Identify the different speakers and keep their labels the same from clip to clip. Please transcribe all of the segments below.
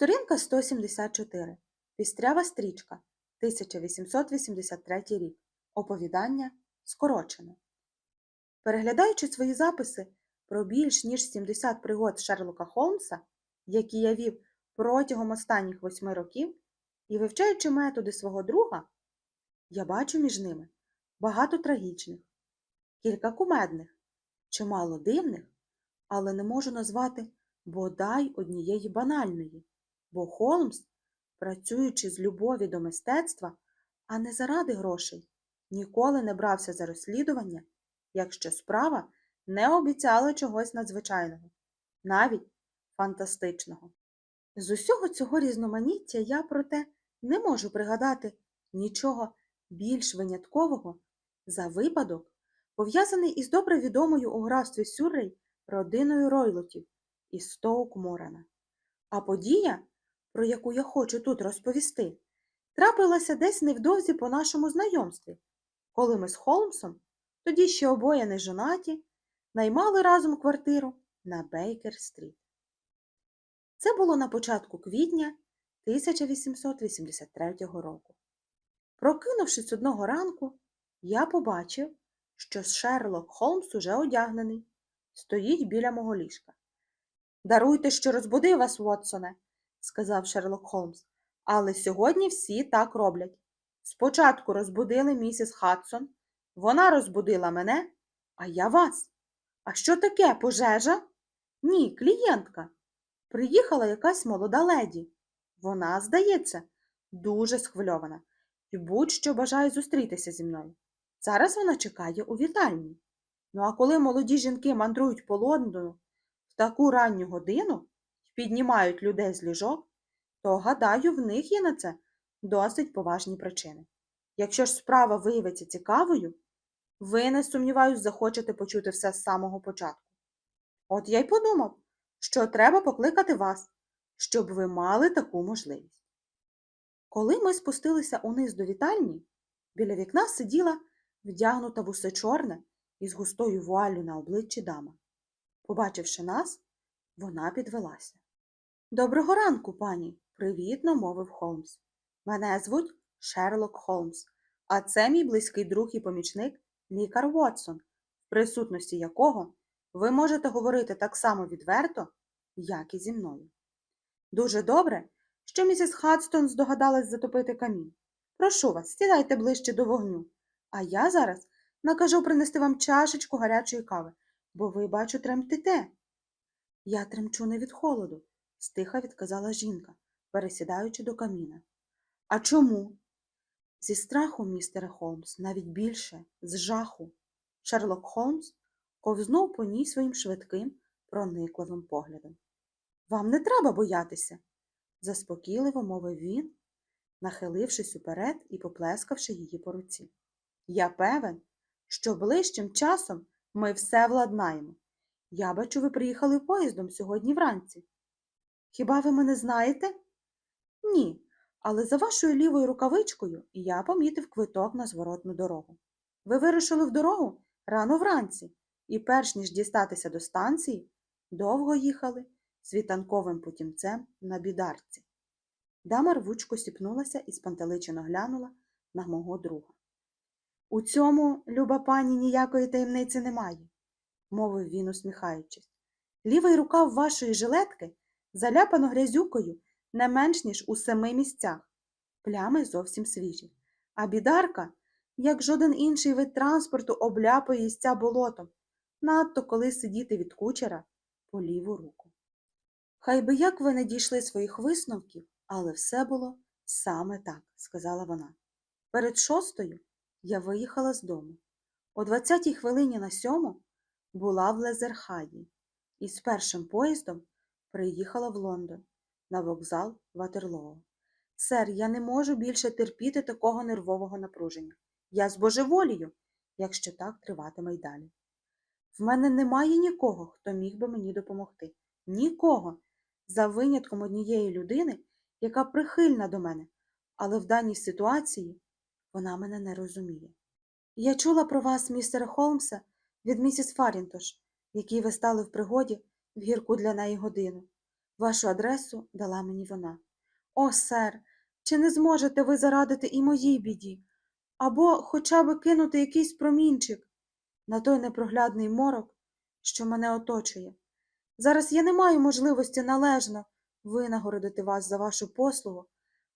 Speaker 1: Сторінка 174. Пістрява стрічка. 1883 рік. Оповідання скорочено. Переглядаючи свої записи про більш ніж 70 пригод Шерлока Холмса, які я вів протягом останніх восьми років, і вивчаючи методи свого друга, я бачу між ними багато трагічних, кілька кумедних, чимало дивних, але не можу назвати бодай однієї банальної, бо Холмс, працюючи з любові до мистецтва, а не заради грошей, ніколи не брався за розслідування, якщо справа не обіцяла чогось надзвичайного, навіть фантастичного. З усього цього різноманіття я, проте, не можу пригадати нічого більш виняткового за випадок, пов'язаний із добре відомою у графстві Сюррей родиною Ройлотів із Стоук Морена. А подія, про яку я хочу тут розповісти, трапилася десь невдовзі по нашому знайомстві, коли ми з Холмсом, тоді ще обоє не жонаті, наймали разом квартиру на Бейкер-стріт. Це було на початку квітня 1883 року. Прокинувшись одного ранку, я побачив, що Шерлок Холмс уже одягнений, стоїть біля мого ліжка. Даруйте, що розбудив вас, Вотсоне, сказав Шерлок Холмс, але сьогодні всі так роблять. Спочатку розбудили місіс Хадсон, вона розбудила мене, а я вас. А що таке пожежа? Ні, клієнтка. Приїхала якась молода леді. Вона, здається, дуже схвильована і будь-що бажає зустрітися зі мною. Зараз вона чекає у вітальні. Ну а коли молоді жінки мандрують по Лондону в таку ранню годину піднімають людей з ліжок, то, гадаю, в них є на це досить поважні причини. Якщо ж справа виявиться цікавою, ви, не сумніваюсь, захочете почути все з самого початку. От я й подумав, що треба покликати вас, щоб ви мали таку можливість. Коли ми спустилися униз до вітальні, біля вікна сиділа вдягнута в усе чорне із густою вуаллю на обличчі дама. Побачивши нас, вона підвелася. Доброго ранку, пані, привітно мовив Холмс. Мене звуть Шерлок Холмс, а це мій близький друг і помічник лікар Вотсон, в присутності якого ви можете говорити так само відверто, як і зі мною. Дуже добре, що місіс Хадстон здогадалась затопити камін. Прошу вас, сідайте ближче до вогню, а я зараз накажу принести вам чашечку гарячої кави, бо ви, бачу, тремтите. Я тремчу не від холоду, стиха відказала жінка, пересідаючи до каміна. А чому? Зі страху, містере Холмс, навіть більше, з жаху. Шерлок Холмс ковзнув по ній своїм швидким, проникливим поглядом. Вам не треба боятися, заспокійливо мовив він, нахилившись уперед і поплескавши її по руці. Я певен, що ближчим часом ми все владнаємо. Я бачу, ви приїхали поїздом сьогодні вранці. Хіба ви мене знаєте? Ні, але за вашою лівою рукавичкою я помітив квиток на зворотну дорогу. Ви вирушили в дорогу рано вранці, і, перш ніж дістатися до станції, довго їхали світанковим путімцем на бідарці. Дама рвучко сіпнулася і спантеличено глянула на мого друга. У цьому, люба пані, ніякої таємниці немає, мовив він, усміхаючись. Лівий рукав вашої жилетки заляпано грязюкою не менш ніж у семи місцях. Плями зовсім свіжі. А бідарка, як жоден інший вид транспорту, обляпує їстя болотом, надто коли сидіти від кучера по ліву руку. Хай би як ви не дійшли своїх висновків, але все було саме так, сказала вона. Перед шостою я виїхала з дому. О двадцятій хвилині на сьому була в Лезерхаді і з першим поїздом приїхала в Лондон на вокзал Ватерлоо. Сер, я не можу більше терпіти такого нервового напруження. Я збожеволію, якщо так триватиме й далі. В мене немає нікого, хто міг би мені допомогти. Нікого, за винятком однієї людини, яка прихильна до мене, але в даній ситуації вона мене не розуміє. Я чула про вас, містере Холмса, від місіс Фарінтош, якій ви стали в пригоді в гірку для неї годину. Вашу адресу дала мені вона. О, сер, чи не зможете ви зарадити і моїй біді? Або хоча б кинути якийсь промінчик на той непроглядний морок, що мене оточує. Зараз я не маю можливості належно винагородити вас за вашу послугу,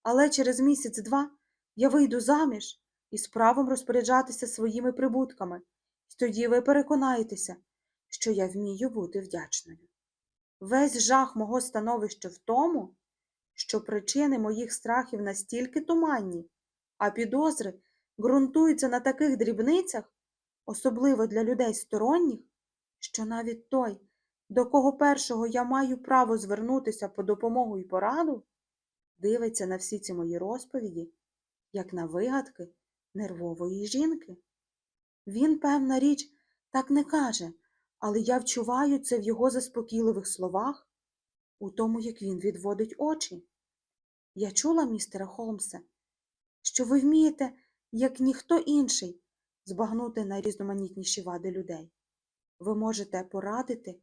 Speaker 1: але через місяць-два я вийду заміж і з правом розпоряджатися своїми прибутками, тоді ви переконаєтеся, що я вмію бути вдячною. Весь жах мого становища в тому, що причини моїх страхів настільки туманні, а підозри ґрунтуються на таких дрібницях, особливо для людей сторонніх, що навіть той, до кого першого я маю право звернутися по допомогу і пораду, дивиться на всі ці мої розповіді, як на вигадки нервової жінки. Він, певна річ, так не каже, але я вчуваю це в його заспокійливих словах, у тому, як він відводить очі. Я чула, містере Холмсе, що ви вмієте, як ніхто інший, збагнути найрізноманітніші вади людей. Ви можете порадити,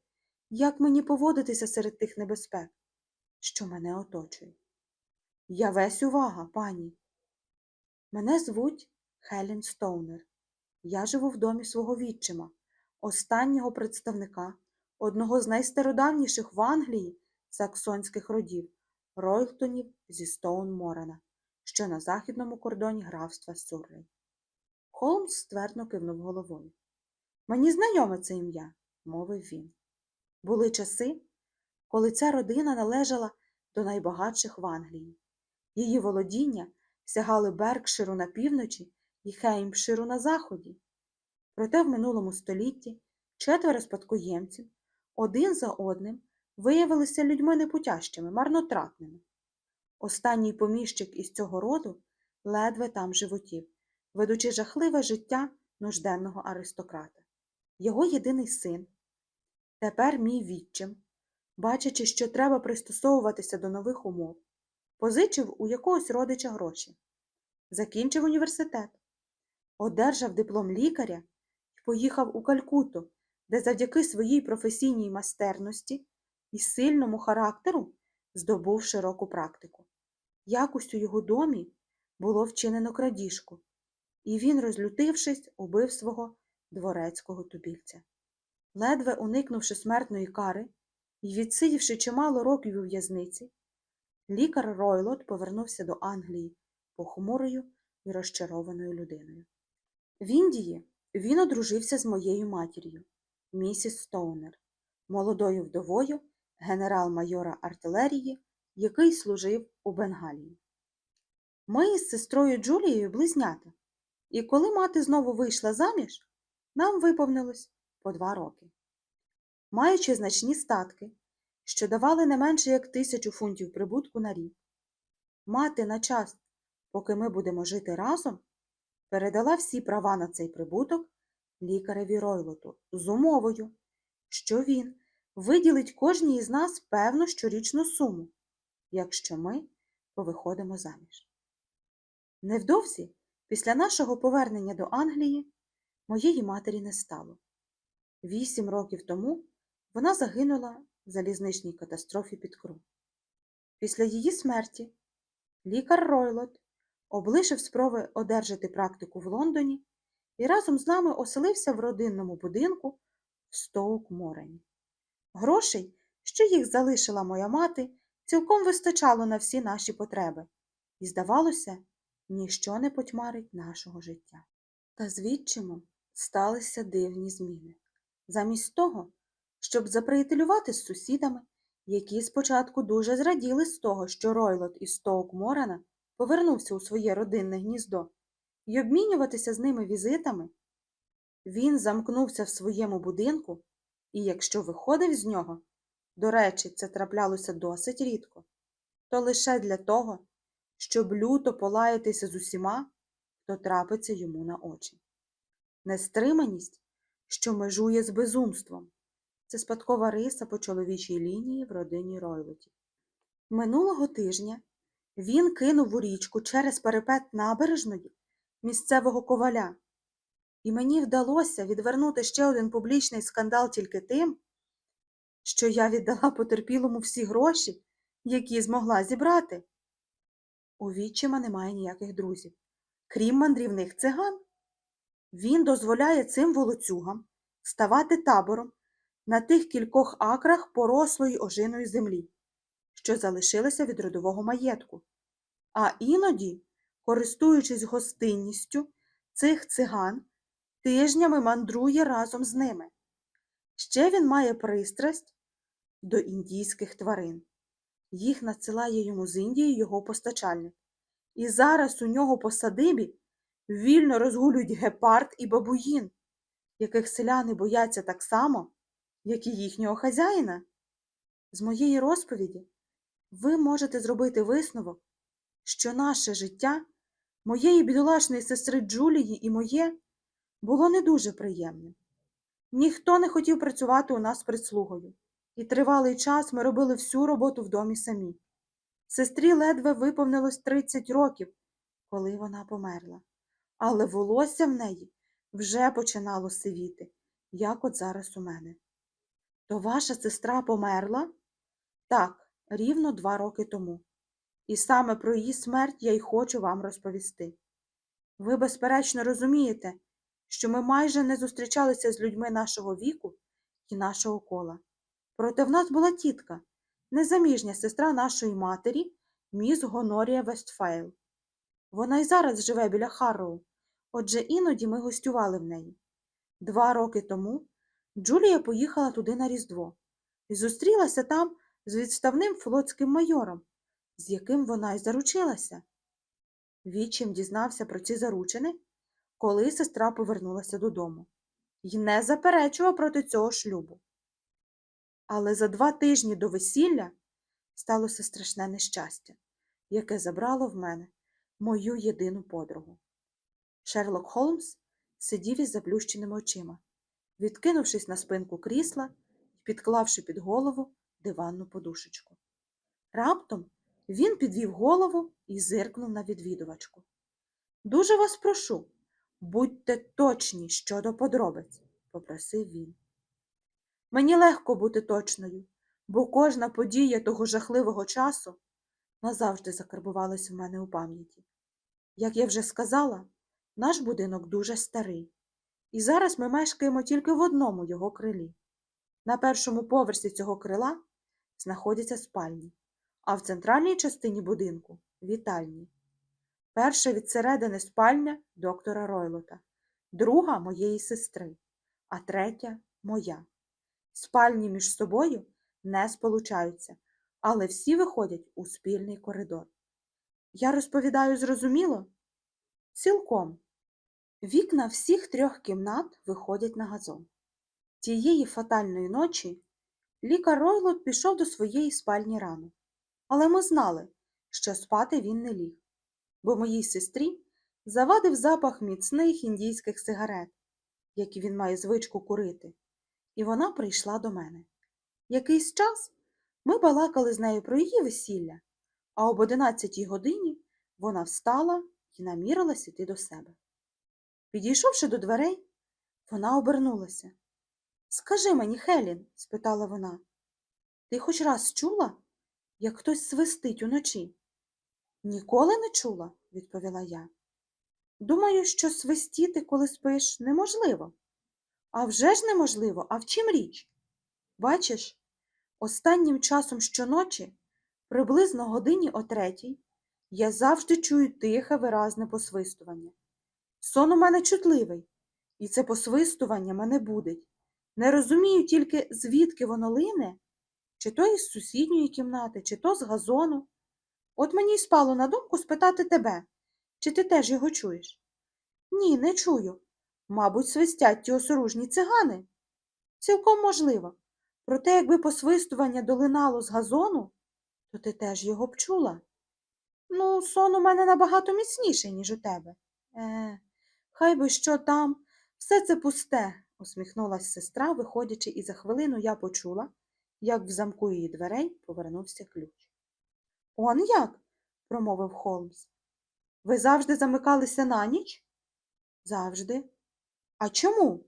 Speaker 1: як мені поводитися серед тих небезпек, що мене оточують. Я весь увага, пані. Мене звуть Хелен Стоунер. Я живу в домі свого відчима, останнього представника одного з найстародавніших в Англії саксонських родів Ройлтонів зі Стоун Морена, що на західному кордоні графства Сурлей. Холмс ствердно кивнув головою. Мені знайоме це ім'я, мовив він. Були часи, коли ця родина належала до найбагатших в Англії. Її володіння сягали Беркширу на півночі і Хеймпширу на заході. Проте в минулому столітті четверо спадкоємців один за одним виявилися людьми непутящими, марнотратними. Останній поміщик із цього роду ледве там животів, ведучи жахливе життя нужденного аристократа. Його єдиний син, тепер мій відчим, бачачи, що треба пристосовуватися до нових умов, позичив у якогось родича гроші, закінчив університет, одержав диплом лікаря поїхав у Калькуту, де завдяки своїй професійній майстерності і сильному характеру здобув широку практику. Якось у його домі було вчинено крадіжку, і він, розлютившись, убив свого дворецького тубільця. Ледве уникнувши смертної кари і відсидівши чимало років у в'язниці, лікар Ройлот повернувся до Англії похмурою і розчарованою людиною. В Індії він одружився з моєю матір'ю, місіс Стоунер, молодою вдовою генерал-майора артилерії, який служив у Бенгалії. Ми із сестрою Джулією близнята, і коли мати знову вийшла заміж, нам виповнилось по два роки. Маючи значні статки, що давали не менше як тисячу фунтів прибутку на рік, мати на час, поки ми будемо жити разом, передала всі права на цей прибуток лікареві Ройлоту з умовою, що він виділить кожній із нас певну щорічну суму, якщо ми повиходимо заміж. Невдовзі, після нашого повернення до Англії, моєї матері не стало. Вісім років тому вона загинула в залізничній катастрофі під Кру. Після її смерті лікар Ройлот облишив спроби одержати практику в Лондоні і разом з нами оселився в родинному будинку в Стоук-Морені. Грошей, що їх залишила моя мати, цілком вистачало на всі наші потреби, і, здавалося, ніщо не потьмарить нашого життя. Та з відчимом сталися дивні зміни. Замість того, щоб заприятелювати з сусідами, які спочатку дуже зраділи з того, що Ройлот із Стоук Морена повернувся у своє родинне гніздо, і обмінюватися з ними візитами, він замкнувся в своєму будинку, і якщо виходив з нього, до речі, це траплялося досить рідко, то лише для того, щоб люто полаятися з усіма, хто трапиться йому на очі. Нестриманість, що межує з безумством, це спадкова риса по чоловічій лінії в родині Ройлотів. Минулого тижня він кинув у річку через парапет набережної місцевого коваля, і мені вдалося відвернути ще один публічний скандал тільки тим, що я віддала потерпілому всі гроші, які змогла зібрати. У відчима немає ніяких друзів, крім мандрівних циган. Він дозволяє цим волоцюгам ставати табором на тих кількох акрах порослої ожиною землі, що залишилися від родового маєтку. А іноді, користуючись гостинністю цих циган, тижнями мандрує разом з ними. Ще він має пристрасть до індійських тварин. Їх надсилає йому з Індії його постачальник. І зараз у нього по садибі вільно розгулюють гепард і бабуїн, яких селяни бояться так само, як і їхнього хазяїна. З моєї розповіді ви можете зробити висновок, що наше життя, моєї бідолашної сестри Джулії і моє, було не дуже приємним. Ніхто не хотів працювати у нас прислугою, і тривалий час ми робили всю роботу в домі самі. Сестрі ледве виповнилось 30 років, коли вона померла, але волосся в неї вже починало сивіти, як от зараз у мене. То ваша сестра померла? Так, рівно два роки тому. І саме про її смерть я й хочу вам розповісти. Ви, безперечно, розумієте, що ми майже не зустрічалися з людьми нашого віку і нашого кола. Проте в нас була тітка, незаміжня сестра нашої матері, міс Гонорія Вестфайл. Вона й зараз живе біля Харроу, отже іноді ми гостювали в неї. Два роки тому Джулія поїхала туди на Різдво і зустрілася там з відставним флотським майором, з яким вона й заручилася. Вічим дізнався про ці заручини, коли сестра повернулася додому, і не заперечував проти цього шлюбу. Але за два тижні до весілля сталося страшне нещастя, яке забрало в мене мою єдину подругу. Шерлок Холмс сидів із заплющеними очима, відкинувшись на спинку крісла і підклавши під голову диванну подушечку. Раптом він підвів голову і зиркнув на відвідувачку. Дуже вас прошу, будьте точні щодо подробиць, попросив він. Мені легко бути точною, бо кожна подія того жахливого часу назавжди закарбувалась в мене у пам'яті. Як я вже сказала, наш будинок дуже старий, і зараз ми мешкаємо тільки в одному його крилі. На першому поверсі цього крила знаходяться спальні, а в центральній частині будинку вітальні. Перша від середини спальня доктора Ройлота, друга моєї сестри, а третя моя. Спальні між собою не сполучаються, але всі виходять у спільний коридор. Я розповідаю зрозуміло? Цілком. Вікна всіх трьох кімнат виходять на газон. Тієї фатальної ночі лікар Ройлот пішов до своєї спальні рано, але ми знали, що спати він не ліг, бо моїй сестрі завадив запах міцних індійських сигарет, які він має звичку курити, і вона прийшла до мене. Якийсь час ми балакали з нею про її весілля, а об одинадцятій годині вона встала і намірилась іти до себе. Підійшовши до дверей, вона обернулася. Скажи мені, Хелін, спитала вона, ти хоч раз чула, як хтось свистить уночі? Ніколи не чула, відповіла я. Думаю, що свистіти, коли спиш, неможливо. А вже ж неможливо, а в чим річ? Бачиш, останнім часом щоночі, приблизно годині о третій, я завжди чую тихе виразне посвистування. Сон у мене чутливий, і це посвистування мене будить. Не розумію тільки, звідки воно лине, чи то із сусідньої кімнати, чи то з газону. От мені й спало на думку спитати тебе, чи ти теж його чуєш? Ні, не чую. Мабуть, свистять ті осоружні цигани. Цілком можливо. Проте, якби посвистування долинало з газону, то ти теж його б чула. Ну, сон у мене набагато міцніший, ніж у тебе. Е, хай би що там, все це пусте, усміхнулась сестра, виходячи, і за хвилину я почула, як в замку її дверей повернувся ключ. Он як? промовив Холмс. Ви завжди замикалися на ніч? Завжди. А чому?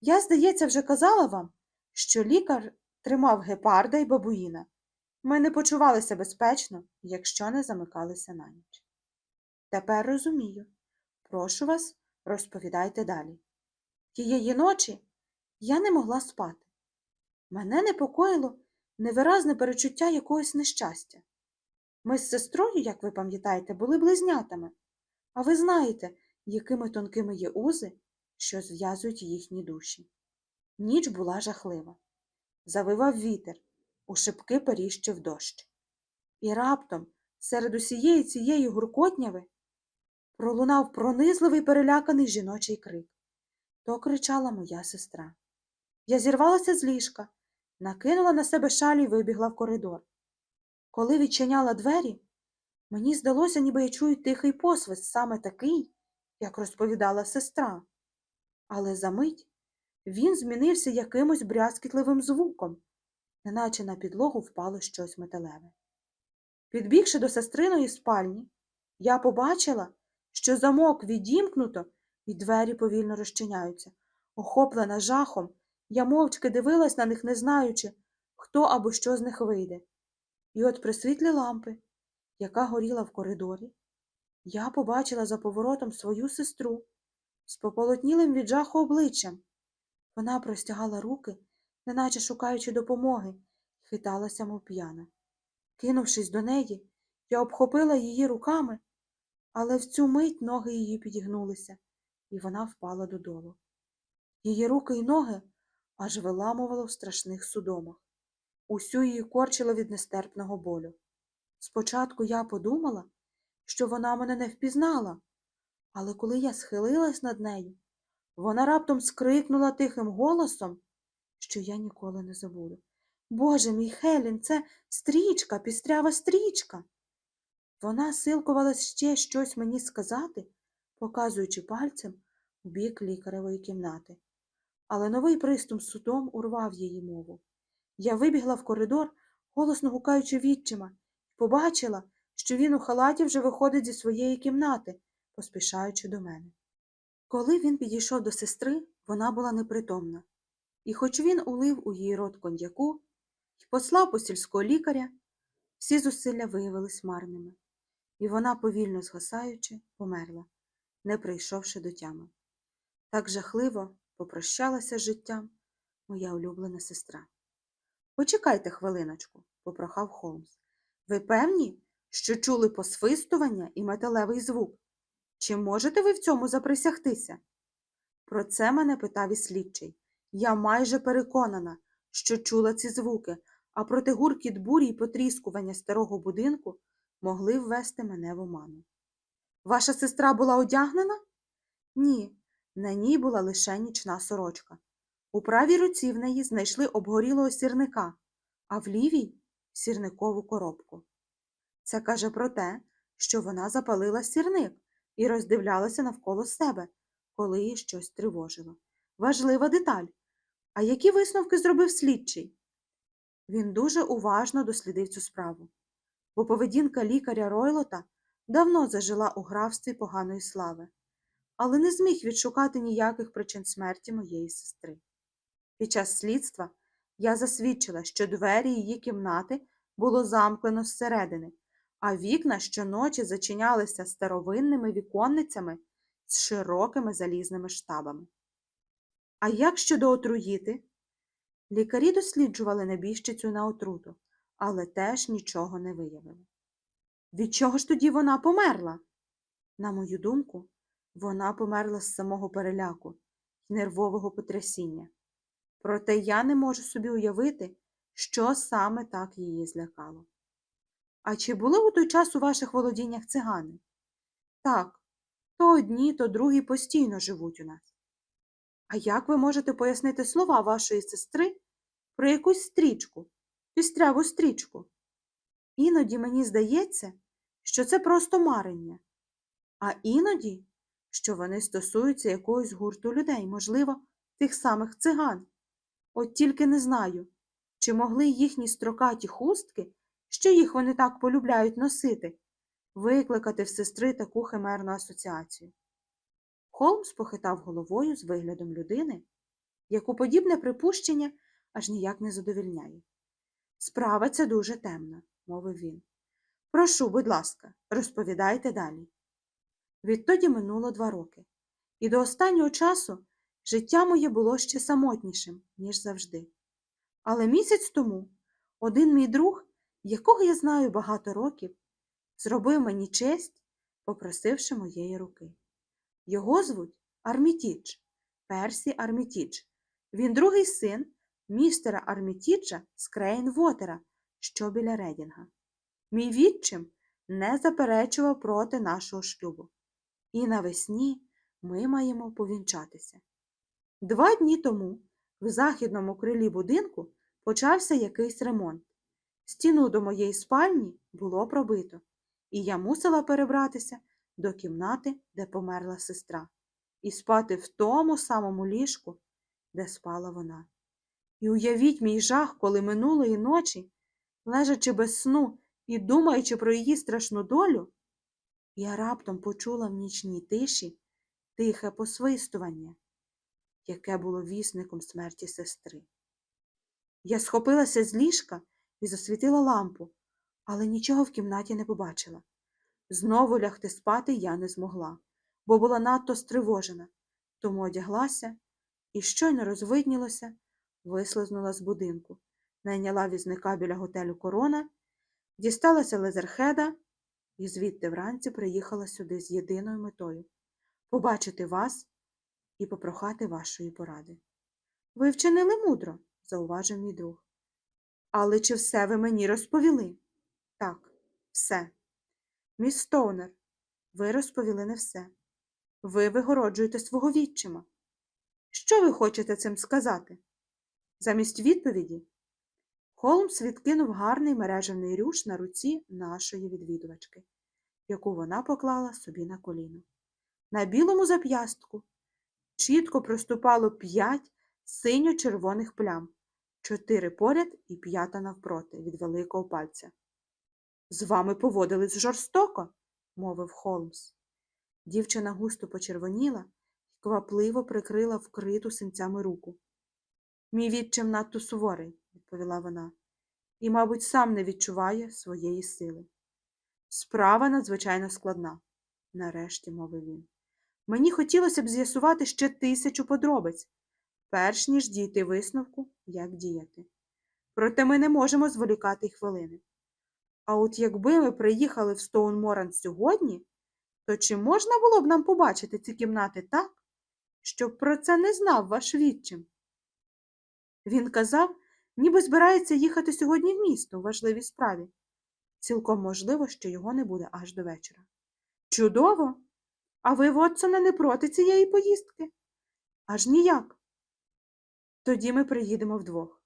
Speaker 1: Я, здається, вже казала вам, що лікар тримав гепарда і бабуїна. Ми не почувалися безпечно, якщо не замикалися на ніч. Тепер розумію. Прошу вас, розповідайте далі. Тієї ночі я не могла спати. Мене непокоїло невиразне перечуття якогось нещастя. Ми з сестрою, як ви пам'ятаєте, були близнятами, а ви знаєте, якими тонкими є узи, що зв'язують їхні душі. Ніч була жахлива. Завивав вітер, у шибки періщив дощ. І раптом, серед усієї цієї гуркотняви, пролунав пронизливий переляканий жіночий крик. То кричала моя сестра. Я зірвалася з ліжка, накинула на себе шалі і вибігла в коридор. Коли відчиняла двері, мені здалося, ніби я чую тихий посвист, саме такий, як розповідала сестра. Але за мить він змінився якимось брязкітливим звуком, неначе на підлогу впало щось металеве. Підбігши до сестриної спальні, я побачила, що замок відімкнуто і двері повільно розчиняються. Охоплена жахом, я мовчки дивилась на них, не знаючи, хто або що з них вийде. І от при світлі лампи, яка горіла в коридорі, я побачила за поворотом свою сестру з пополотнілим від жаху обличчям. Вона простягала руки, неначе шукаючи допомоги, хиталася, мов п'яна. Кинувшись до неї, я обхопила її руками, але в цю мить ноги її підігнулися, і вона впала додолу. Її руки й ноги аж виламувало в страшних судомах. Усю її корчило від нестерпного болю. Спочатку я подумала, що вона мене не впізнала, але коли я схилилась над нею, вона раптом скрикнула тихим голосом, що я ніколи не забуду. Боже мій Хелін, це стрічка, пістрява стрічка. Вона силкувалась ще щось мені сказати, показуючи пальцем у бік лікаревої кімнати. Але новий приступ судом урвав її мову. Я вибігла в коридор, голосно гукаючи відчима, побачила, що він у халаті вже виходить зі своєї кімнати, поспішаючи до мене. Коли він підійшов до сестри, вона була непритомна, і хоч він улив у її рот коньяку і послав по сільського лікаря, всі зусилля виявились марними, і вона, повільно згасаючи, померла, не прийшовши до тями. Так жахливо попрощалася з життям моя улюблена сестра. Почекайте хвилиночку, попрохав Холмс. Ви певні, що чули посвистування і металевий звук? Чи можете ви в цьому заприсягтися? Про це мене питав і слідчий. Я майже переконана, що чула ці звуки, а проти гуркіт бурі й потріскування старого будинку могли ввести мене в оману. Ваша сестра була одягнена? Ні, на ній була лише нічна сорочка. У правій руці в неї знайшли обгорілого сірника, а в лівій сірникову коробку. Це каже про те, що вона запалила сірник і роздивлялася навколо себе, коли її щось тривожило. Важлива деталь. А які висновки зробив слідчий? Він дуже уважно дослідив цю справу, бо поведінка лікаря Ройлота давно зажила у графстві поганої слави, але не зміг відшукати ніяких причин смерті моєї сестри. Під час слідства я засвідчила, що двері її кімнати було замкнено зсередини, а вікна щоночі зачинялися старовинними віконницями з широкими залізними штабами. А як щодо отруїти? Лікарі досліджували небіжчицю на отруту, але теж нічого не виявили. Від чого ж тоді вона померла? На мою думку, вона померла з самого переляку й нервового потрясіння. Проте я не можу собі уявити, що саме так її злякало. А чи були у той час у ваших володіннях цигани? Так, то одні, то другі постійно живуть у нас. А як ви можете пояснити слова вашої сестри про якусь стрічку, пістряву стрічку? Іноді мені здається, що це просто марення, а іноді, що вони стосуються якогось гурту людей, можливо, тих самих циган. От тільки не знаю, чи могли їхні строкаті хустки, що їх вони так полюбляють носити, викликати в сестри таку химерну асоціацію. Холмс похитав головою з виглядом людини, яку подібне припущення аж ніяк не задовільняє. Справа ця дуже темна, мовив він. Прошу, будь ласка, розповідайте далі. Відтоді минуло два роки, і до останнього часу життя моє було ще самотнішим, ніж завжди. Але місяць тому один мій друг, якого я знаю багато років, зробив мені честь, попросивши моєї руки. Його звуть Армітідж, Персі Армітідж. Він другий син містера Армітіджа з Крейнвотера, що біля Редінга. Мій відчим не заперечував проти нашого шлюбу. І навесні ми маємо повінчатися. Два дні тому в західному крилі будинку почався якийсь ремонт. Стіну до моєї спальні було пробито, і я мусила перебратися до кімнати, де померла сестра, і спати в тому самому ліжку, де спала вона. І уявіть мій жах, коли минулої ночі, лежачи без сну і думаючи про її страшну долю, я раптом почула в нічній тиші тихе посвистування, яке було вісником смерті сестри. Я схопилася з ліжка і засвітила лампу, але нічого в кімнаті не побачила. Знову лягти спати я не змогла, бо була надто стривожена, тому одяглася і, щойно розвиднілося, вислизнула з будинку, найняла візника біля готелю Корона, дісталася Лезерхеда і звідти вранці приїхала сюди з єдиною метою побачити вас і попрохати вашої поради. Ви вчинили мудро, зауважив мій друг. Але чи все ви мені розповіли? Так, все. Міс Стоунер, ви розповіли не все. Ви вигороджуєте свого відчима. Що ви хочете цим сказати? Замість відповіді Холмс відкинув гарний мережевний рюш на руці нашої відвідувачки, яку вона поклала собі на коліно. На білому зап'ястку чітко проступало п'ять синьо-червоних плям, чотири поряд і п'ята навпроти від великого пальця. З вами поводились жорстоко, мовив Холмс. Дівчина густо почервоніла і квапливо прикрила вкриту синцями руку. Мій відчим надто суворий, відповіла вона, і, мабуть, сам не відчуває своєї сили. Справа надзвичайно складна, нарешті мовив він. Мені хотілося б з'ясувати ще тисячу подробиць, перш ніж дійти висновку, як діяти. Проте ми не можемо зволікати й хвилини. А от якби ми приїхали в Стоунморан сьогодні, то чи можна було б нам побачити ці кімнати так, щоб про це не знав ваш відчим? Він казав, ніби збирається їхати сьогодні в місто у важливій справі. Цілком можливо, що його не буде аж до вечора. Чудово! А ви, Вотсоне, не проти цієї поїздки? Аж ніяк. Тоді ми приїдемо вдвох.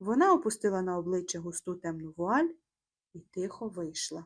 Speaker 1: Вона опустила на обличчя густу темну вуаль і тихо вийшла.